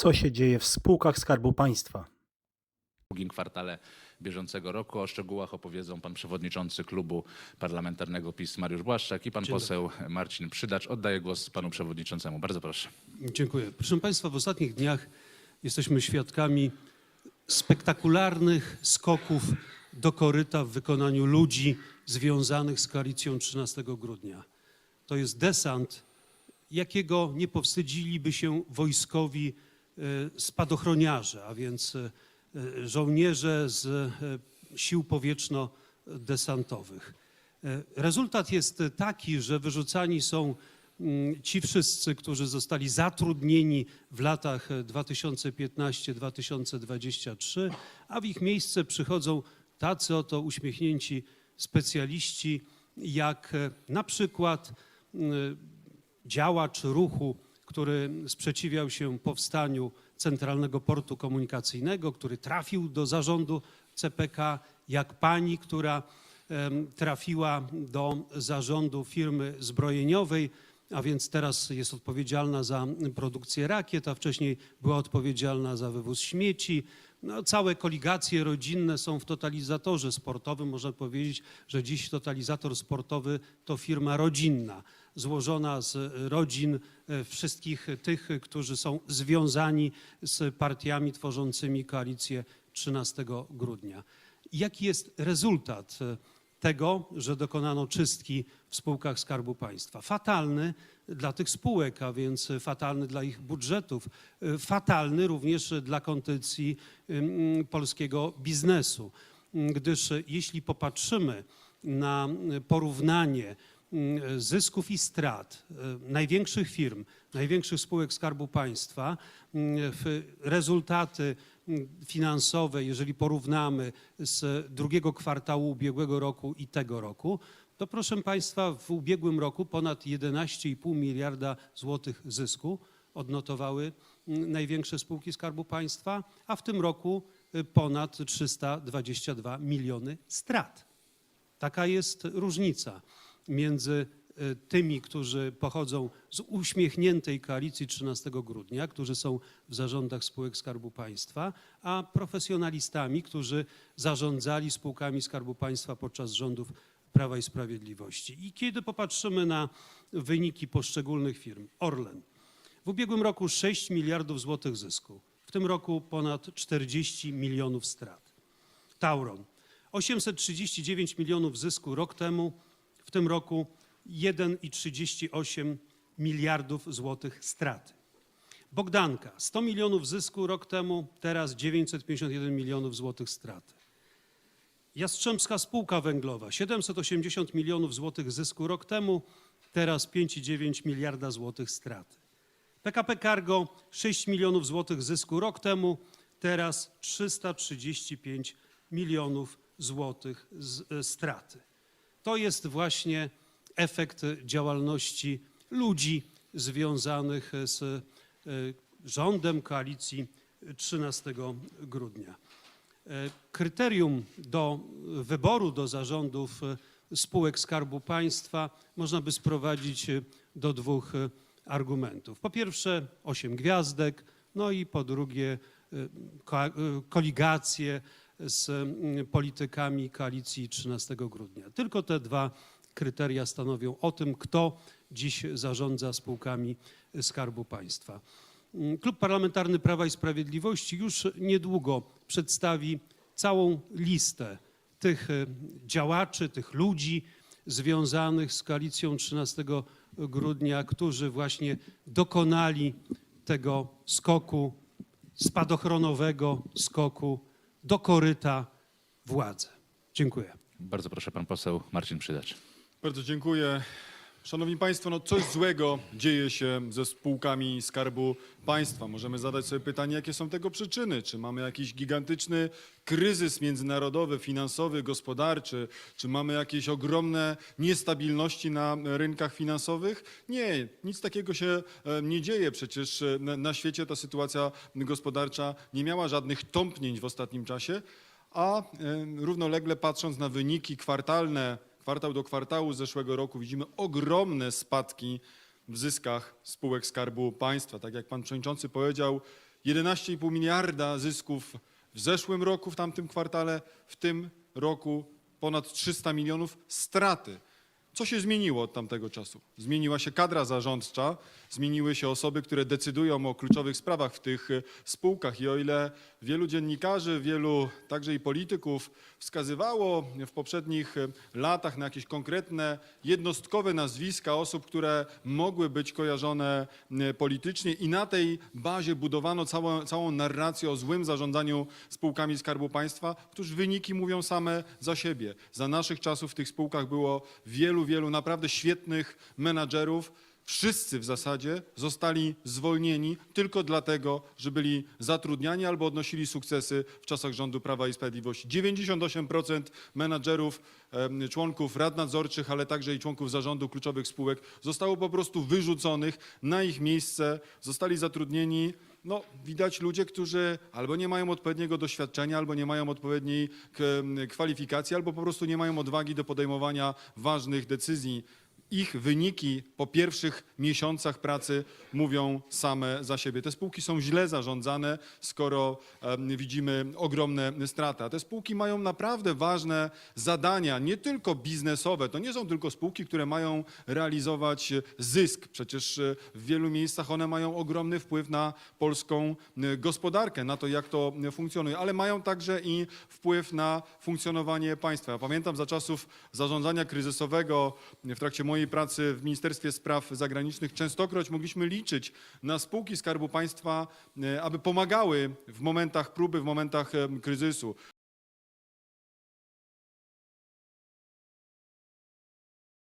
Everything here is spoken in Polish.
Co się dzieje w spółkach Skarbu Państwa? drugim kwartale bieżącego roku. O szczegółach opowiedzą pan przewodniczący klubu parlamentarnego PiS Mariusz Błaszczak i pan poseł Marcin Przydacz. Oddaję głos panu przewodniczącemu. Bardzo proszę. Dziękuję. Proszę Państwa, w ostatnich dniach jesteśmy świadkami spektakularnych skoków do koryta w wykonaniu ludzi związanych z koalicją 13 grudnia. To jest desant, jakiego nie powstydziliby się wojskowi spadochroniarze, a więc e, żołnierze z e, sił powietrzno-desantowych. Rezultat jest taki, że wyrzucani są mm, ci wszyscy, którzy zostali zatrudnieni w latach 2015-2023, a w ich miejsce przychodzą tacy oto uśmiechnięci specjaliści, jak na przykład działacz ruchu, który sprzeciwiał się powstaniu Centralnego Portu Komunikacyjnego, który trafił do zarządu CPK, jak pani, która trafiła do zarządu firmy zbrojeniowej, a więc teraz jest odpowiedzialna za produkcję rakiet, a wcześniej była odpowiedzialna za wywóz śmieci. No, całe koligacje rodzinne są w totalizatorze sportowym. Można powiedzieć, że dziś totalizator sportowy to firma rodzinna, złożona z rodzin e, wszystkich tych, którzy są związani z partiami tworzącymi koalicję 13 grudnia. Jaki jest rezultat e, tego, że dokonano czystki w spółkach Skarbu Państwa? Fatalny dla tych spółek, a więc fatalny dla ich budżetów, fatalny również dla kondycji polskiego biznesu, gdyż jeśli popatrzymy na porównanie zysków i strat największych firm, największych spółek Skarbu Państwa, rezultaty finansowe, jeżeli porównamy z drugiego kwartału ubiegłego roku i tego roku, to proszę Państwa, w ubiegłym roku ponad 11,5 miliarda złotych zysku odnotowały mm, największe spółki Skarbu Państwa, a w tym roku y, ponad 322 miliony strat. Taka jest różnica między tymi, którzy pochodzą z uśmiechniętej koalicji 13 grudnia, którzy są w zarządach spółek Skarbu Państwa, a profesjonalistami, którzy zarządzali spółkami Skarbu Państwa podczas rządów Prawa i Sprawiedliwości. I kiedy popatrzymy na wyniki poszczególnych firm, Orlen. W ubiegłym roku 6 miliardów złotych zysku, w tym roku ponad 40 milionów strat. Tauron 839 milionów zysku rok temu, w tym roku 1,38 miliardów złotych straty. Bogdanka 100 milionów zysku rok temu, teraz 951 milionów złotych straty. Jastrzębska Spółka Węglowa 780 milionów złotych zysku rok temu, teraz 5,9 miliarda złotych straty. PKP Cargo 6 milionów złotych zysku rok temu, teraz 335 milionów złotych e, straty. To jest właśnie efekt działalności ludzi związanych z e, rządem koalicji 13 grudnia. E, Kryterium do wyboru do zarządów e, spółek Skarbu Państwa można by sprowadzić do dwóch argumentów. Po pierwsze, osiem gwiazdek, no i po drugie, ko- koligacje z politykami koalicji 13 grudnia. Tylko te dwa kryteria stanowią o tym, kto dziś zarządza spółkami Skarbu Państwa. Mm, Klub Parlamentarny Prawa i Sprawiedliwości już niedługo przedstawi całą listę tych e, działaczy, tych ludzi związanych z koalicją 13 grudnia, którzy właśnie dokonali tego skoku spadochronowego, skoku do koryta władzy. Dziękuję. Bardzo proszę pan poseł Marcin Przydacz. Bardzo dziękuję. Szanowni Państwo, no coś złego dzieje się ze spółkami Skarbu Państwa. Możemy zadać sobie pytanie, jakie są tego przyczyny. Czy mamy jakiś gigantyczny kryzys międzynarodowy, finansowy, gospodarczy? Czy mamy jakieś ogromne niestabilności na rynkach finansowych? Nie, nic takiego się e, nie dzieje. Przecież e, na- świecie ta sytuacja gospodarcza nie miała żadnych tąpnięć w ostatnim czasie. A e, równolegle patrząc na wyniki kwartalne, kwartał do kwartału z zeszłego roku, widzimy ogromne spadki w zyskach spółek Skarbu Państwa. Tak jak pan przewodniczący powiedział, 11,5 miliarda zysków w zeszłym roku, w tamtym kwartale, w tym roku ponad 300 milionów straty. Co się zmieniło od tamtego czasu? Zmieniła się kadra zarządcza, zmieniły się osoby, które decydują o kluczowych sprawach w tych e, spółkach. I o ile wielu dziennikarzy, wielu także i polityków wskazywało w poprzednich e, latach na jakieś konkretne, jednostkowe nazwiska osób, które mogły być kojarzone e, politycznie, i na tej bazie budowano całą, całą narrację o złym zarządzaniu spółkami Skarbu Państwa, któż wyniki mówią same za siebie. Za naszych czasów w tych spółkach było wielu, wielu naprawdę świetnych menadżerów. Wszyscy w zasadzie zostali zwolnieni tylko dlatego, że byli zatrudniani albo odnosili sukcesy w czasach rządu Prawa i Sprawiedliwości. 98% menadżerów, członków rad nadzorczych, ale także i członków zarządu kluczowych spółek zostało po prostu wyrzuconych. Na ich miejsce zostali zatrudnieni no, widać ludzie, którzy albo nie mają odpowiedniego doświadczenia, albo nie mają odpowiedniej kwalifikacji, albo po prostu nie mają odwagi do podejmowania ważnych decyzji. Ich wyniki po pierwszych miesiącach pracy mówią same za siebie. Te spółki są źle zarządzane, skoro widzimy ogromne straty. A te spółki mają naprawdę ważne zadania, nie tylko biznesowe. To nie są tylko spółki, które mają realizować zysk. Przecież e, w wielu miejscach one mają ogromny wpływ na polską e, gospodarkę, na to, jak to funkcjonuje, ale mają także i wpływ na funkcjonowanie państwa. Ja pamiętam za czasów zarządzania kryzysowego w trakcie mojej pracy w Ministerstwie Spraw Zagranicznych częstokroć mogliśmy liczyć na spółki Skarbu Państwa, e, aby pomagały w momentach próby, w momentach em, kryzysu.